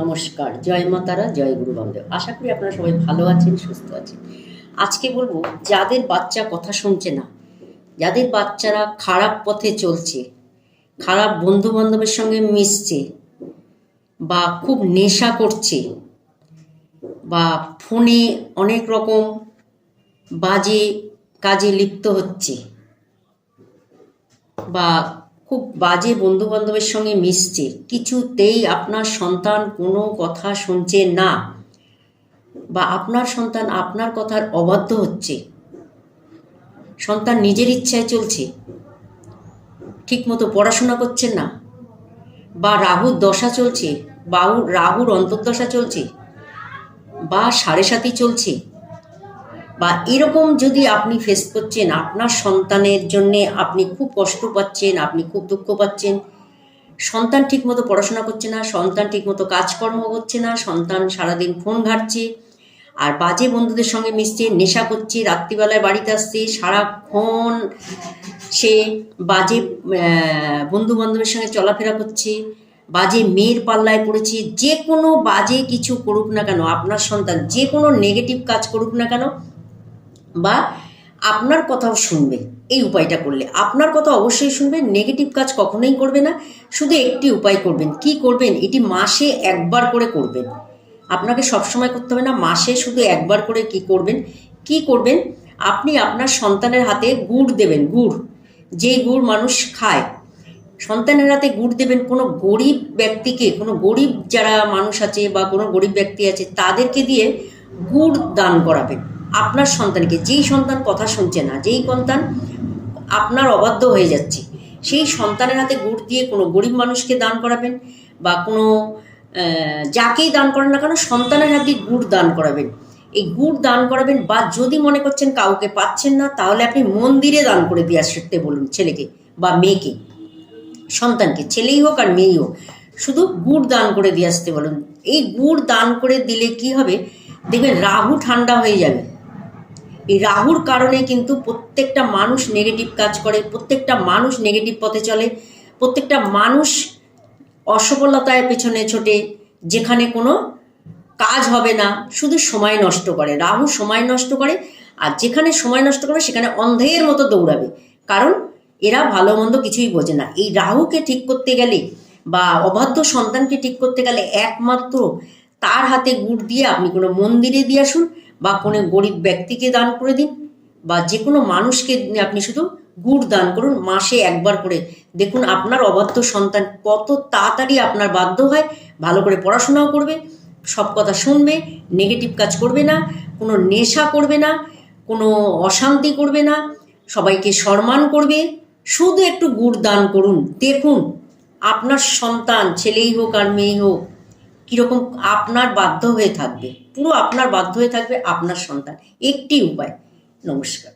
নমস্কার, জয় মাতারা জয় গুরু বামদেব। আশা করি আপনারা সবাই ভালো আছেন, সুস্থ আছেন। আজকে বলব, যাদের বাচ্চা কথা শুনছে না, যাদের বাচ্চারা খারাপ পথে চলছে, খারাপ বন্ধু বান্ধবের সঙ্গে মিশছে, বা খুব নেশা করছে, বা ফোনে অনেক রকম বাজে কাজে লিপ্ত হচ্ছে, বা খুব বাজে বন্ধু বান্ধবের সঙ্গে মিশছে। কিছুতেই আপনার সন্তান কোনো কথা শুনছে না বা আপনার সন্তান আপনার কথার অবাধ্য হচ্ছে। সন্তান নিজের ইচ্ছায় চলছে। ঠিকমতো পড়াশোনা করছেন না বা রাহুর দশা চলছে বা রাহুর অন্তর্দশা চলছে বা সাড়ে সাথী চলছে। বা এরকম যদি আপনি ফেস করছেন, আপনার সন্তানের জন্যে আপনি খুব কষ্ট পাচ্ছেন, আপনি খুব দুঃখ পাচ্ছেন। সন্তান ঠিকমতো পড়াশোনা করছে না, সন্তান ঠিকমতো কাজকর্ম করছে না, সন্তান সারাদিন ফোন ঘাটছে, আর বাজে বন্ধুদের সঙ্গে মিশছে, নেশা করছে, রাত্রিবেলায় বাড়িতে আসছে, সারাক্ষণ সে বাজে বন্ধু বান্ধবের সঙ্গে চলাফেরা করছে, বাজে মেয়ের পাল্লায় পড়েছে, যে কোনো বাজে কিছু করুক না কেন, আপনার সন্তান যে কোনো নেগেটিভ কাজ করুক না কেন বা আপনার কথাও শুনবে। এই উপায়টা করলে। আপনার কথা অবশ্যই শুনবে নেগেটিভ কাজ কখনোই করবে না। শুধু একটি উপায় করবেন। কি করবেন? এটি মাসে একবার করে করবেন। আপনাকে সবসময় করতে হবে না, মাসে শুধু একবার করে কি করবেন? কি করবেন? আপনি আপনার সন্তানের হাতে গুড় দেবেন, গুড়। যেই গুড় মানুষ খায়, সন্তানের হাতে গুড় দেবেন কোনো গরিব ব্যক্তিকে, কোনো গরিব যারা মানুষ আছে বা কোনো গরিব ব্যক্তি আছে, তাদেরকে দিয়ে গুড় দান করাবেন। আপনার সন্তানকে, যেই সন্তান কথা শুনছে না, যেই সন্তান আপনার অবাধ্য হয়ে যাচ্ছে, সেই সন্তানের হাতে গুড় দিয়ে কোনো গরিব মানুষকে দান করাবেন বা কোনো যাকেই দান করেন না কেন, সন্তানের হাতে গুড় দান করাবেন। এই গুড় দান করাবেন বা যদি মনে করছেন কাউকে পাচ্ছেন না, তাহলে আপনি মন্দিরে দান করে দিয়ে আসতে বলুন ছেলেকে বা মেয়েকে, সন্তানকে, ছেলেই হোক আর মেয়েই হোক। শুধু গুড় দান করে দিয়ে আসতে বলুন। এই গুড় দান করে দিলে কি হবে? দেখবেন রাহু ঠান্ডা হয়ে যাবে। এই রাহুর কারণে কিন্তু প্রত্যেকটা মানুষ নেগেটিভ কাজ করে, প্রত্যেকটা মানুষ নেগেটিভ পথে চলে, প্রত্যেকটা মানুষ অসফলতায় পেছনে ছোটে, যেখানে কোনো কাজ হবে না, শুধু সময় নষ্ট করে। রাহু সময় নষ্ট করে, আর যেখানে সময় নষ্ট করবে, সেখানে অন্ধের মতো দৌড়াবে। কারণ এরা ভালো মন্দ কিছুই বোঝে না। এই রাহুকে ঠিক করতে গেলে বা অবাধ্য সন্তানকে ঠিক করতে গেলে একমাত্র তার হাতে গুড় দিয়ে আপনি কোনো মন্দিরে দিয়ে আসুন বা কোনো গরিব ব্যক্তিকে দান করে দিন বা যে কোনো মানুষকে আপনি শুধু গুড় দান করুন, মাসে একবার করে। দেখুন আপনার অবাধ্য সন্তান কত তাড়াতাড়ি আপনার বাধ্য হয়, ভালো করে পড়াশোনাও করবে, সব কথা শুনবে নেগেটিভ কাজ করবে না, কোনো নেশা করবে না, কোনো অশান্তি করবে না, সবাইকে সম্মান করবে। শুধু একটু গুড় দান করুন। দেখুন, আপনার সন্তান ছেলেই হোক আর মেয়েই হোক কীরকম আপনার বাধ্য হয়ে থাকবে, পুরো আপনার বাধ্য হয়ে থাকবে আপনার সন্তান। একটি উপায়। নমস্কার।